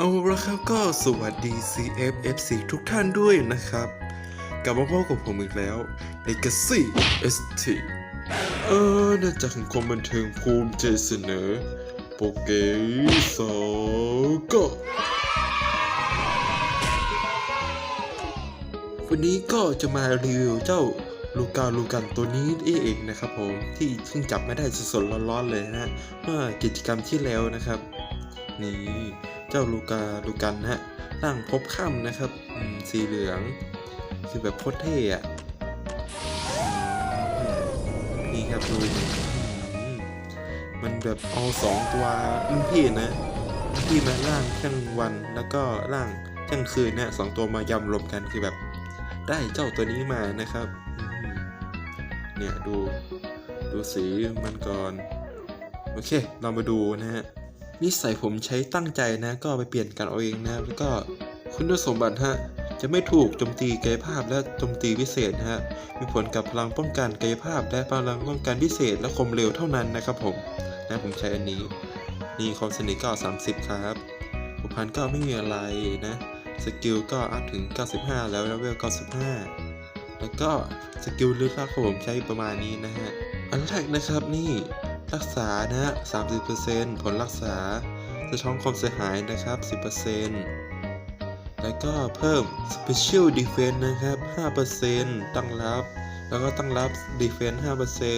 เอาละครับก็สวัสดี CFFC ทุกท่านด้วยนะครับ กลับมาพบกับผมอีกแล้ว Legacy ST เออน่าจะสังคมบันเทิงภูมิใจเสนอ โปเกสก็วันนี้ก็จะมารีวิวเจ้าลูกาลูกันตัวนี้เองนะครับผม ที่เพิ่งจับมาได้สดๆร้อนๆเลยนะฮะเมื่อกิจกรรมที่แล้วนะครับ นี่ เจ้าลูกาลูกันฮะร่างพบค่ำนะครับสีเหลือง คือแบบโคตรเท่อะนี่ครับดูมันแบบเอาสองตัวรุ่นพี่นะรุ่นพี่มาร่างเที่ยงวันแล้วก็ร่างเที่ยงคืนนะสองตัวมายำรวมกันคือแบบ ได้เจ้าตัวนี้มานะครับ เนี่ยดูดูสีมันก่อน โอเค เรามาดูนะฮะ นิสัยผมใช้ตั้งใจนะ ก็ไปเปลี่ยนกันเอาเองนะแล้วก็คุณสมบัติฮะจะไม่ถูกโจมตีกายภาพและโจมตีพิเศษนะฮะมีผลกับพลังป้องกันกายภาพ และพลังป้องกันพิเศษและคมเร็วเท่านั้นนะครับผมนะผมใช้อันนี้ นี่ความสนิทก็ 30 ครับผูกพันก็ไม่มีอะไรนะสกิลก็อัพถึง 95 แล้วเลเวล95 แล้วก็สกิลลึกลับผมใช้ประมาณนี้นะฮะอันแรกนะครับนี่ รักษานะ 30%ผลรักษาจะช่องความเสียหายนะครับ 10%แล้วก็เพิ่ม Special Defense นะครับ 5%ตั้งรับ แล้วก็ตั้งรับ Defense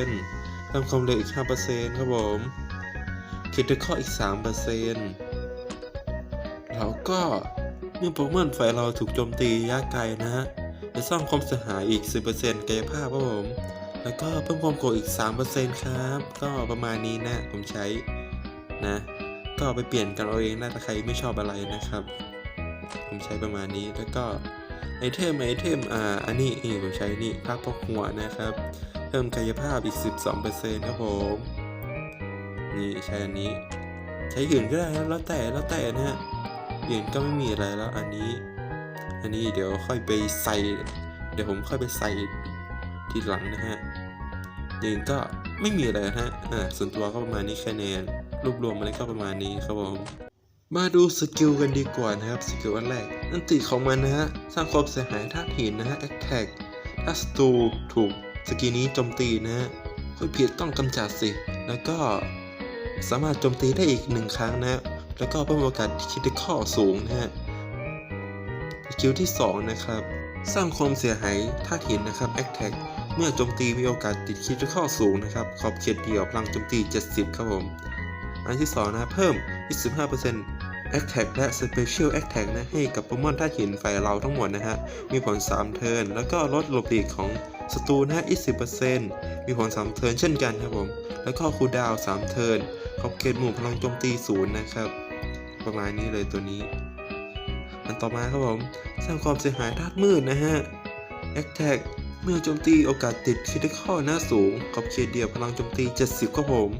5%เพิ่มความเร็วอีก 5%ครับผม Critical อีก 3%แล้วก็เมื่อโปเกมอนไฟเราถูกโจมตีระยะไกลนะฮะจะสร้างความเสียหายอีก 10%กายภาพครับผม แล้วก็เพิ่มความโกรธอีก 3%ครับ ก็ประมาณนี้นะ ผมใช้นะ ก็ไปเปลี่ยนกันเอาเองนะถ้าใครไม่ชอบอะไรนะครับ ผมใช้ประมาณนี้แล้วก็ไอเทมไอเทมอ่าอันนี้นี่ผมใช้นี่ภาพพกหัวนะครับ เพิ่มกายภาพอีก 12%ครับผมนี่ใช้อันนี้ ใช้อื่นก็ได้ครับแล้วแต่แล้วแต่นะฮะอื่นก็ไม่มีอะไรแล้วอันนี้ อันนี้เดี๋ยวค่อยไปใส่ เดี๋ยวผมค่อยไปใส่ทีหลังนะฮะ ยิงก็ไม่มีอะไรนะฮะอ่าส่วนตัวก็ประมาณนี้คะแนนรวบรวมอะไรก็ประมาณนี้ครับผมมาดูสกิลกันดีกว่านะครับสกิลอันแรกอันติของมันนะฮะสร้างความเสียหายธาตุหินนะฮะ Attack ถ้าศัตรูถูกสกิลนี้โจมตีนะฮะคนผิดต้องกำจัดสิ แล้วก็สามารถโจมตีได้อีกหนึ่งครั้งนะฮะแล้วก็เพิ่มโอกาสคิดข้อสูงนะฮะสกิลที่ 2 นะครับ สร้างความเสียหายธาตุหินนะครับ Attack เมื่อโจมตีมีโอกาสติดคิดข้อสูงนะครับ ขอบเขตเดียวพลังโจมตี 70 ครับผม อันที่2นะเพิ่ม 25% Attack และ Special Attack นะให้กับโปเกมอนธาตุหินไฟเราทั้งหมดนะฮะ มีผล 3 เทิร์น แล้วก็ลดหลบหลีกของศัตรูนะฮะ 20%มีผล 3 เทิร์นเช่นกันครับผม แล้วก็คูลดาวน์ 3 เทิร์น ขอบเขตหมู่พลังโจมตีศูนย์นะครับ ประมาณนี้เลยตัวนี้ อันต่อมาครับผม สร้างความเสียหายธาตุมืดนะฮะ Attack เมื่อโจมตีโอกาสติดคิดได้ข้อหน้าสูงขอบเขตเดียวพลังโจมตี 70ครับผม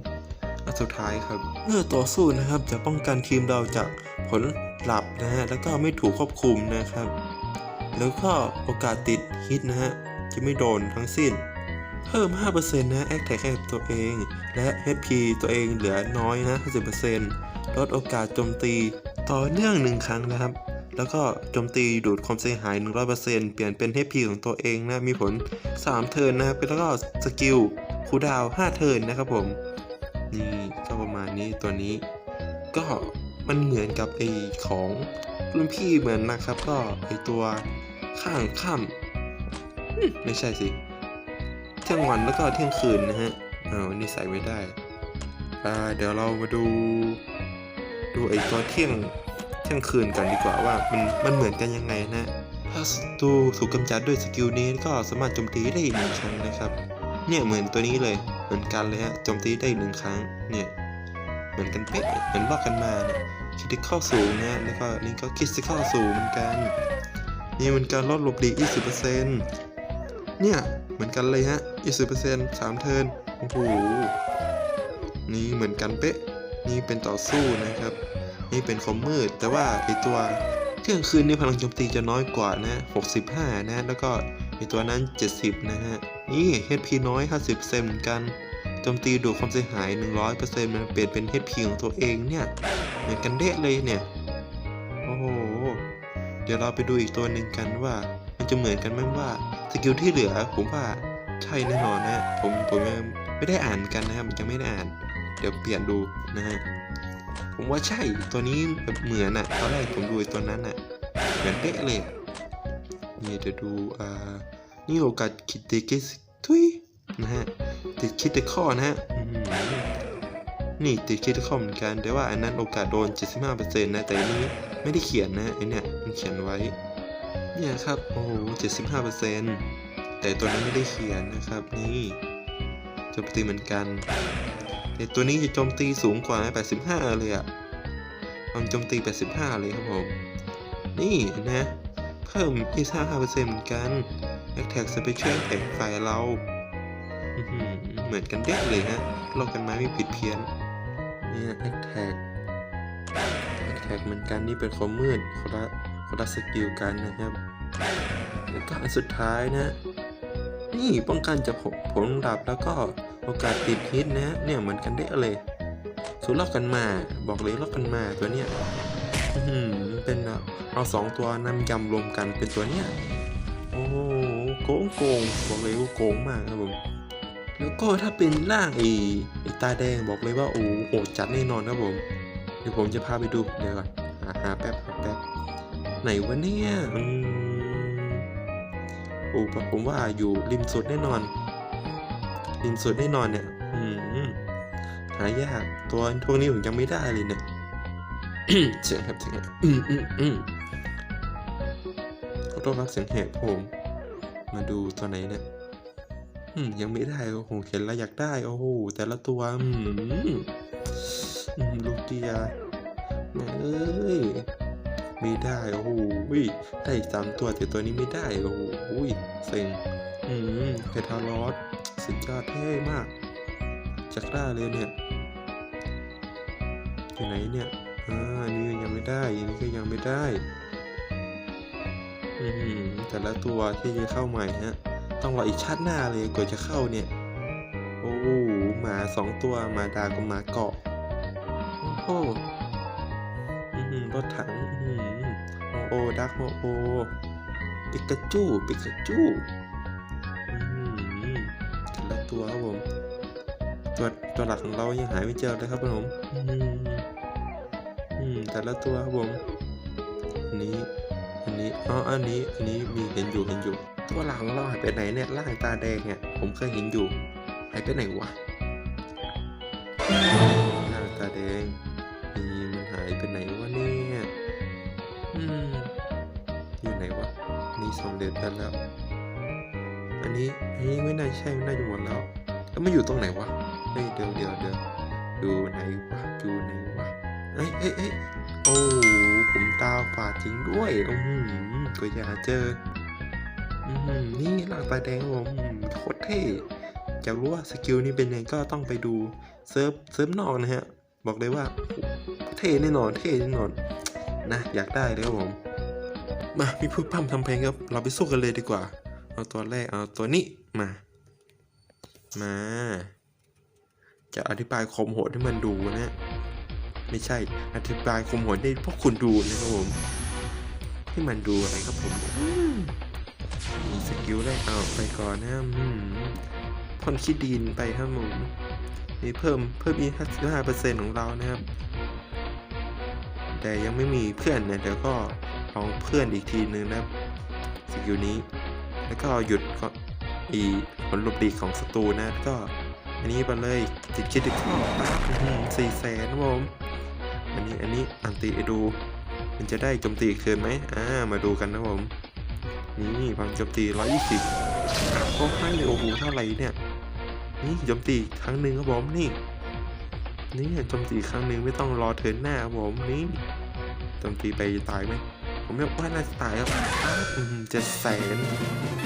อันสุดท้ายครับ เมื่อต่อสู้นะครับจะป้องกันทีมเราจากผลลัพธ์นะฮะแล้วก็ไม่ถูกควบคุมนะครับ แล้วก็โอกาสติดฮิตนะฮะจะไม่โดนทั้งสิ้น เพิ่ม 5%นะ Attack ให้กับตัวเอง และ HP ตัวเองเหลือน้อยนะ 50%ลดโอกาสโจมตีต่อเนื่องหนึ่งครั้งนะครับ แล้วก็โจมตีดูดความเสียหาย 100%เปลี่ยนเป็น HP ของตัวเองนะ มีผล 3 เทิร์นนะครับแล้วก็สกิลคูดาว 5 เทิร์นนะครับผม นี่ก็ประมาณนี้ตัวนี้ ก็มันเหมือนกับไอของรุ่นพี่เหมือนนะครับ ก็ไอตัวข้างค่ำอืมไม่ใช่สิ เที่ยงวันแล้วก็เที่ยงคืนนะฮะอ้าวนี่ใส่ไม่ได้ อ่า เดี๋ยวเรามาดู ดูไอตัวเที่ยง เที่ยงคืนกันดีกว่าว่ามันมันเหมือนกันยังไงนะ ถ้าศัตรูถูกกำจัดด้วยสกิลนี้ก็สามารถโจมตีได้อีกหนึ่งครั้งนะครับ เนี่ยเหมือนตัวนี้เลยเหมือนกันเลยฮะโจมตีได้อีกหนึ่งครั้งเนี่ยเหมือนกันเป๊ะเหมือนลอกกันมาเนี่ยคิดเข้อสูงนะแล้วก็นี่ก็คิดเข้อสูงเหมือนกันนี่เหมันการลดลบหลี20%เนี่ยเหมือนกันเลยฮะ20% 3เทิร์นโอ้โหนี่เหมือนกันเป๊ะนี่เป็นต่อสู้นะครับ นี่เป็นคอมมืด แต่ว่าไอตัวเที่ยงคืนนี่พลังโจมตีจะน้อยกว่านะ65 นะ แล้วก็ไอตัวนั้น 70 นะฮะ นี่ HP น้อย 50เหมือนกันโจมตีดูความเสียหาย 100%มันเปลี่ยนเป็น HP ของตัวเองเนี่ยเหมือนกันเดะเลยเนี่ย โอ้โห เดี๋ยวเราไปดูอีกตัวหนึ่งกันว่า มันจะเหมือนกันไหมว่าสกิลที่เหลือผมว่าใช่แน่นอนนะผมผมยังไม่ได้อ่านกันนะครับยังไม่ได้อ่าน เดี๋ยวเปลี่ยนดูนะฮะ ผมว่าใช่ตัวนี้แบบเหมือนอะตอนแรกผมดูตัวนั้นอะเหมือนเป๊ะเลยอะนี่เดี๋ยวดูอ่านี่โอกาสคิดเดกิสทุยนะฮะติดคิดเดข้อนะฮะนี่ติดคิดข้อเหมือนกันแต่ว่าอันนั้นโอกาสโดน 75%นะแต่อันนี้ไม่ได้เขียนนะไอเนี่ยมันเขียนไว้เนี่ยครับโอ้โห75%แต่ตัวนั้ไม่ได้เขียนนะครับนี่โจมตีเหมือนกัน แต่ตัวนี้จะโจมตีสูงกว่า 85 เลยอะความโจมตี 85 เลยครับผม นี่นะ เพิ่ม25%เหมือนกัน Attack Special Attack ฝ่ายเรา เหมือนกันเด็กเลยฮะลอกกันมาไม่ผิดเพี้ยนเนี่ย Attack Attack เหมือนกันนี่เป็นความมืดคนละคนละสกิลกันนะครับแล้วก็อันสุดท้ายนะ นี่ป้องกันจากผลผลดับแล้วก็ โอกาสติดฮิตนะเนี่ยเหมือนกันได้เลยสูรลอกกันมา บอกเลยลอกกันมาตัวเนี้ยอื้อหือเป็นเอาสองตัวนำยำรวมกันเป็นตัวเนี้ยโอ้โหโกงโกงบอกเลยว่าโกงมากครับผมแล้วก็ถ้าเป็นร่างไอ้ไอ้ตาแดงบอกเลยว่าโอ้โหจัดแน่นอนครับผมเดี๋ยวผมจะพาไปดูเดี๋ยวก่อนหาหาแป๊บหาแป๊บไหนวะเนี่ยอืมโอ้ผมว่าอยู่ริมสุดแน่นอน ริมสุดแน่นอนเนี่ย อืมหายาก ตัวพวกนี้ผมยังไม่ได้เลยเนี่ยเสียงแหบเสียงแหบอืมอืมอืมขอโทษครับเสียงแหบผม มาดูตัวไหนเนี่ยอืมยังไม่ได้โอ้โหเห็นแล้วอยากได้ โอ้โหแต่ละตัว อืมอืมลูกเดียแม่เอ้ยไม่ได้ โอ้โหได้อีกสามตัวแต่ตัวนี้ไม่ได้ โอ้โหเซ็งอืมเพทารอส สุดยอดเท่มากจักร่าเลยเนี่ยอยู่ไหนเนี่ยอ่าอันนี้ยังไม่ได้อันนี้ก็ยังไม่ได้อืมแต่ละตัวที่จะเข้าใหม่ฮะ ต้องรออีกชาติหน้าเลยกว่าจะเข้าเนี่ย โอ้โหหมาสองตัวหมาดากับหมาเกาะโอ้โหอือหือรถถังอือหือโอโอดักโอโอปิกาจูปิกาจู ตัวครับผม ตัวตัวหลักของเรายังหายไม่เจอเลยครับผมอืมอืมแต่ละตัวครับผมอันนี้ อันนี้อ๋ออันนี้ อันนี้มีเห็นอยู่เห็นอยู่ ตัวหลักของเราหายไปไหนเนี่ยล่างตาแดงเนี่ยผมเคยเห็นอยู่หายไปไหนวะล่างตาแดงนี่มันหายไปไหนวะเนี่ยอืมอยู่ไหนวะนี่สำเร็จไปแล้ว อันนี้อันนี้ไม่น่าใช่ไม่น่าจะหมดแล้วแล้วมันอยู่ตรงไหนวะเฮ้ยเดี๋ยวเดี๋ยวเดี๋ยวอยู่ไหนวะอยู่ไหนวะเอ้ยเอ้ยเอ้ยโอ้ผมตาฝาดจริงด้วยอืมก็อย่าเจออืมนี่หลังตาแดงผมอืมโคตรเท่อยากรู้ว่าสกิลนี้เป็นยังไงก็ต้องไปดูเซิร์ฟเซิร์ฟนอกนะฮะ บอกเลยว่า เท่แน่นอน เท่แน่นอนนะอยากได้เลยครับผม มามีพูดพร่ำทำเพลงครับ เราไปสู้กันเลยดีกว่า เอาตัวแรกเอาตัวนี้มา มา จะอธิบายคมโหดให้มันดูนะ ไม่ใช่อธิบายคมโหดให้พวกคุณดูนะครับผมให้มันดูอะไรครับผมมีสกิลแรกเอาไปก่อนนะอืมพ่นขี้ดินไปครับผมมีเพิ่มเพิ่มอีก55%ของเรานะครับ แต่ยังไม่มีเพื่อนนี่ยเดี๋ยวก็ลองเพื่อนอีกทีนึงนะครับสกิลนี้ แล้วก็หยุดก็อีผลลบดีของศัตรูนะแล้วก็อันนี้ไปเลยติดคิดติดข้อปั๊บสี่แสนครับผมอันนี้อันนี้อันตีดู มันจะได้โจมตีคืนไหมอ่ามาดูกันนะผม นี่ความโจมตีร้อยยี่สิบก็ให้เลยโอ้โหเท่าไหร่เนี่ยนี่โจมตีครั้งหนึ่งครับผมนี่นี่โจมตีครั้งหนึ่งไม่ต้องรอเทิร์นหน้าครับผมนี่โจมตีไปตายไหม ผมว่าน่าจะตายครับเจ็ดแสน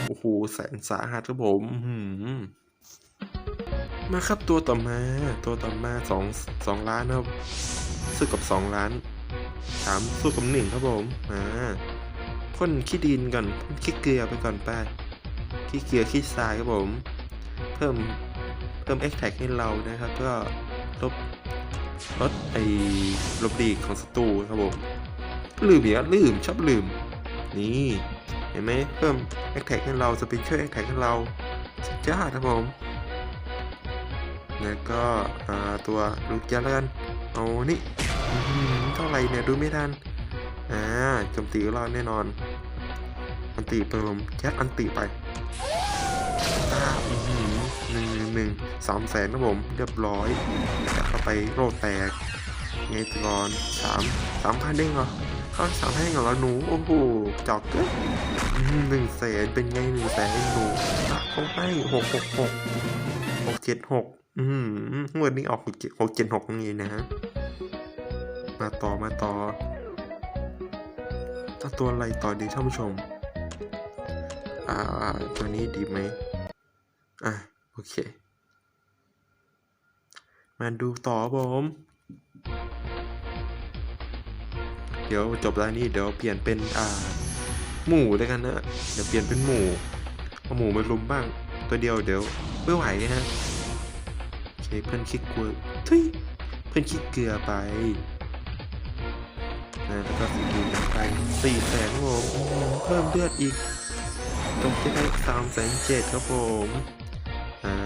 โอ้โหแสนสาหัสครับผมหือมาครับตัวต่อมา ตัวต่อมาสองสองล้านครับสู้กับสองล้านสามสู้กับหนึ่งครับผมอ่าพ่นขี้ดินก่อนพ่นขี้เกลือไปก่อนไปขี้เกลือขี้ทรายครับผม เพิ่มเพิ่ม e x t a g ให้เรานะครับ ก็ลบลดไอ้ลบดีของศัตรูครับผม ลืมอีกแล้วลืมชอบลืม นี่เห็นไหมเพิ่มแอคแท็กให้เราสปินช่วยแอคแท็กให้เราสุดยอดครับผมแล้วก็ตัวลูกยาแล้วกันเอานี่เท่าไรเนี่ยดูไม่ทันอ่าโจมตีรอดแน่นอน อันติเปิมแคทอันติไปตาอื้อหือหนึ่งหนึ่งหนึ่งสามแสนครับผมเรียบร้อยเข้าไปโรดแตกไงตอนสามสามพันเด้งเหรอ ข้าสามพันเองเหรอหนู โอ้โหจอกเกินอื้อหือหนึ่งแสนเป็นไงหนึ่งแสนหนูตักเขาให้หกหกหกหกเจ็ดหกอืมงวดนี้ออกหกเจ็ดหกเจ็ดหกนี่นะฮะมาต่อมาต่อเอาตัวอะไรต่อดีท่านผู้ชม อ่า ตัวนี้ดีไหมอะ โอเค มาดูต่อครับผม เดี๋ยวจบแล้วนี่เดี๋ยวเปลี่ยนเป็นอ่า หมูแล้วกันนะเดี๋ยวเปลี่ยนเป็นหมูเอาหมูมาลุมบ้าง ตัวเดียวเดี๋ยวไม่ไหวฮะโอเคเพื่อนคิดกลัวทุยเพื่อนคิดเกลือไปนะแล้วก็สกิลไปสี่แสนผมอื้อหือเพิ่มเลือดอีก ตรงที่ได้สามแสนเจ็ดครับผมอ่า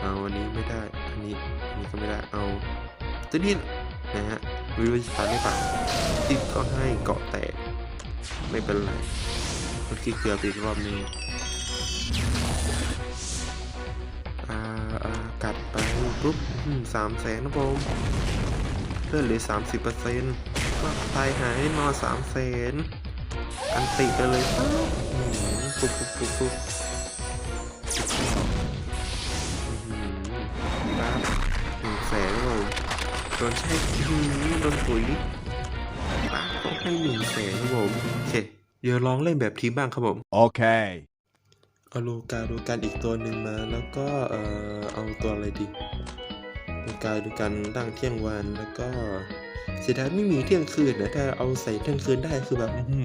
เอาอันนี้ไม่ได้ อันนี้อันนี้ก็ไม่ได้เอาตัวนี้ นะฮะวิวสตาร์ได้ปะที่ก็ให้เกาะแตก ไม่เป็นไรมันคิดเกลือไปอีกรอบนึงอ่าอ่ากัดไปปุ๊บสามแสนนะผมเลือดเหลือสามสิบเปอร์เซ็นต์ก็ตายหายนอนสามแสนอันติไปเลยปั๊บอื้อหือปุ๊บปุ๊บปุ๊บ โดนใช่อื้อหือโดนปุ๋ยปั๊บต้องให้หนึ่งแสนครับผมโอเคเดี๋ยวลองเล่นแบบทีมบ้างครับผม Okay. เอาลูกาดูกันอีกตัวหนึ่งมา แล้วก็เอ่อเอาตัวอะไรดีลูกาดูกันร่างเที่ยงวันแล้วก็เสียดายไม่มีเที่ยงคืนนะถ้าเอาใส่เที่ยงคืนได้คือแบบอื้อหื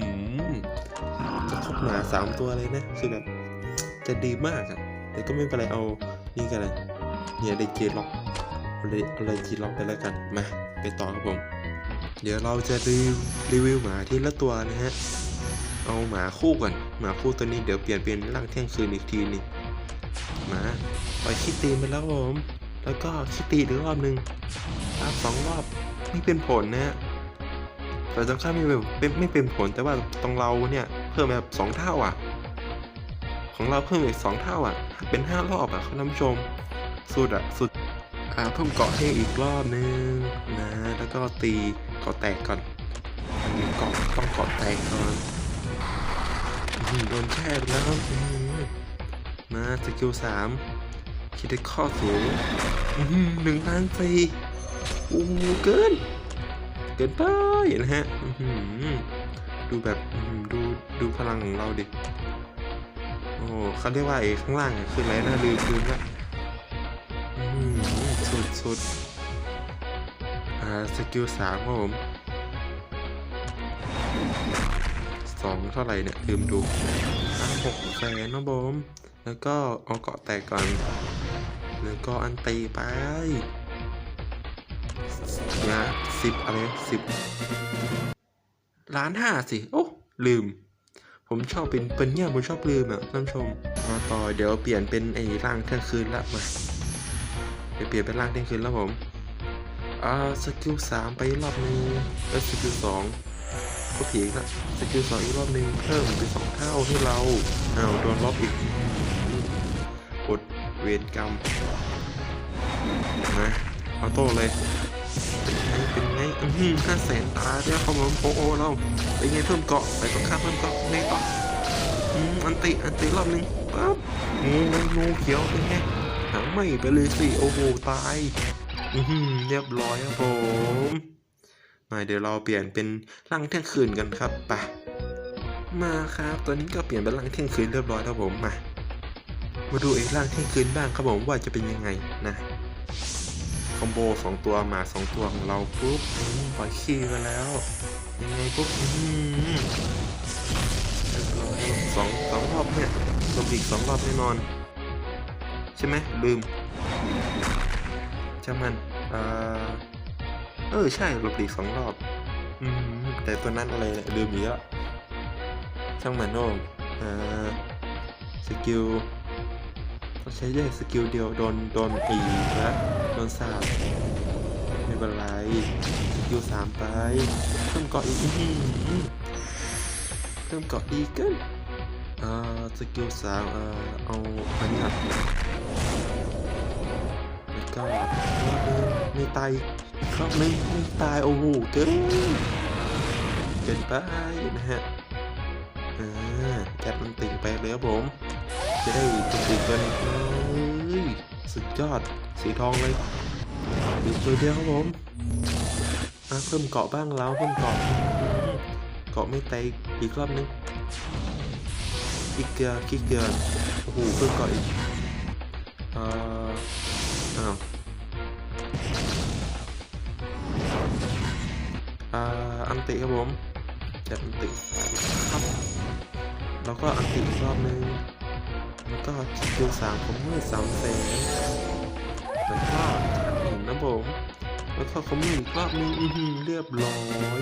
อจะครบหมาสามตัวเลยนะ คือแบบ จะดีมากอะแต่ก็ไม่เป็นไรเอานี่กันเลยเนี่ยได้เจล็อก เอาเลยเอาเลยจีล็อกไปแล้วกัน มา ไปต่อครับผม เดี๋ยวเราจะรีวิวรีวิวหมาที่ละตัวนะฮะ เอาหมาคู่ก่อน หมาคู่ตัวนี้เดี๋ยวเปลี่ยนเป็นร่างเที่ยงคืนอีกทีนึงหมาปล่อยคิดตีไปแล้วครับผม แล้วก็คิดตีอีกรอบหนึ่งรับสองรอบไม่เป็นผลนะฮะแต่ตรงข้ามไม่เป็นไม่เป็นผลแต่ว่าตรงเราเนี่ยเพิ่มแบบสองเท่าอะ ของเราเพิ่มอีกสองเท่าอะ เป็นห้ารอบอะคุณผู้ชม สุดอะ สุด เพิ่มเกาะให้อีกรอบนึงนะ แล้วก็ตีเกาะแตกก่อนอันนี้เกาะต้องเกาะแตกก่อนโดนแช่แล้วครับอื้อหือมาสกิลสามคิดได้ข้อสูงหนึ่งล้านสี่โอ้เกิน เกินไปนะฮะดูแบบดูดูพลังของเราดิโอ้เขาเรียกว่าไอ้ข้างล่างคืออะไรนะลืมลืมละอื้อหือ สุด อ่า สกิลสามครับผมสองเท่าไหร่เนี่ยลืมดูอะหกแสนนะบมแล้วก็เอาเกาะแตกก่อน แล้วก็อันตีไปนะสิบอะไรสิบล้านห้าสิ โอ้ ลืม ผมชอบเป็นเป็นเนี่ยผมชอบลืมอะท่านผู้ชมมาต่อเดี๋ยวเปลี่ยนเป็นไอ้ร่างเที่ยงคืนละมา เดี๋ยวเปลี่ยนเป็นร่างเที่ยงคืนแล้วผมอ่าสกิลสามไปรอบนึงแล้วสกิลสองก็ผีกละสกิลสองอีกรอบหนึ่งเพิ่มเป็นสองเท่าให้เราอ้าวโดนล็อกอีกอดเวรกรรมมาเอาโต้เลยเป็นไงเป็นไงอืมห้าแสนตาเรียกเขามาโปโอเราเป็นไงเพิ่มเกาะไปต้องข้าเพิ่มเกาะไงต่ออืมอันติอันติรอบหนึ่งปั๊บงูงูเขียวเป็นไง หางไม่ไปเลยสิโอ้โหตายเรียบร้อยครับผมมาเดี๋ยวเราเปลี่ยนเป็นร่างเที่ยงคืนกันครับไปมาครับตอนนี้ก็เปลี่ยนเป็นร่างเที่ยงคืนเรียบร้อยแล้วผมมามาดูอีกร่างเที่ยงคืนบ้างครับผมว่าจะเป็นยังไงนะคอมโบสองตัวมาสองตัวของเราปุ๊บปล่อยขี้ไปแล้ว ยังไงปุ๊บสองสองรอบเนี่ยรวมอีกสองรอบแน่นอน ใช่ไหมลืมช่างมันอ่าเออใช่หลบหลีกสองรอบอืมแต่ตัวนั้นอะไรเนี่ยลืมอีกแล้วช่างมันโน่อ่าสกิลต้องใช้ได้สกิลเดียวโดนโดนปีนะโดนสาบไม่เป็นไรสกิลสามไปเพิ่มเกาะอีกต้อหือเพิ่มเกาะอีกกิน อ่าสกิลสามเอ่อเอาอันนี้อะแล้วก็ไม่ตายอีกรอบนึงไม่ตายโอ้โหเกินเกินไปนะฮะอ่าแก๊ปมันติ่งไปเลยครับผม จะได้จุดติดตันเฮ้ยสุดยอดสีทองเลยอีกตัวเดียวครับผมอะเพิ่มเกาะบ้างแล้วเพิ่มเกาะเกาะไม่แตกอีกรอบนึง อีกเกลือขี้เกลือโอ้โหเพิ่มเกาะอีกเอ่ออ้าวอ่าอันติครับผมจัดอันติครับแล้วก็อันติอีกรอบนึงแล้วก็สกิลสามผมมือสามแสนแล้วก็หนึ่งนะผมแล้วก็ผมมืออีกรอบนึงอือหือเรียบร้อย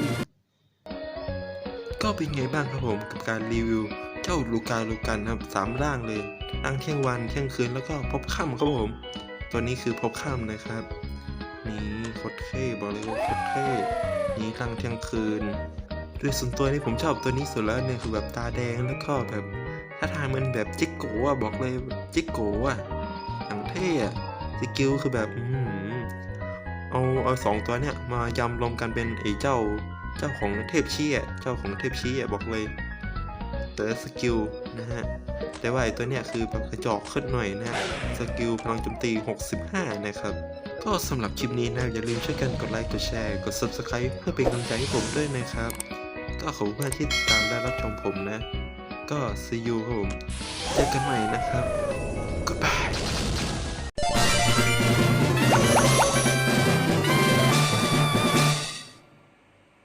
ก็เป็นไงบ้างครับผมกับการรีวิว เจ้าลูกาลูกันนะครับสามร่างเลยร่างเที่ยงวันเที่ยงคืนแล้วก็พบค่ำครับผม ตัวนี้คือพบค่ำนะครับนี่โคตรเท่บอกเลยว่าโคตรเท่นี่ร่างเที่ยงคืนด้วยส่วนตัวนี่ผมชอบตัวนี้สุดแล้วเนี่ยคือแบบตาแดงแล้วก็แบบถ้าทางมันแบบจิกโกะอะบอกเลยจิกโกะอะอย่างเท่อะสกิลคือแบบอื้ออเอาเอาสองตัวเนี้ยมายำรวมกันเป็นไอ้เจ้า เจ้าของเทพชี้อะเจ้าของเทพชี้อะบอกเลย แต่สกิลนะฮะแต่ว่าไอ้ตัวเนี้ยคือแบบกระจอกขึ้นหน่อยนะฮะสกิลพลังโจมตี 65 นะครับก็สำหรับคลิปนี้นะอย่าลืมช่วยกันกดไลค์กดแชร์กด subscribe เพื่อเป็นกำลังใจให้ผมด้วยนะครับ ก็ขอบคุณมากที่ติดตามและรับชมผมนะ ก็ see you ครับผมเจอกันใหม่นะครับ Goodbye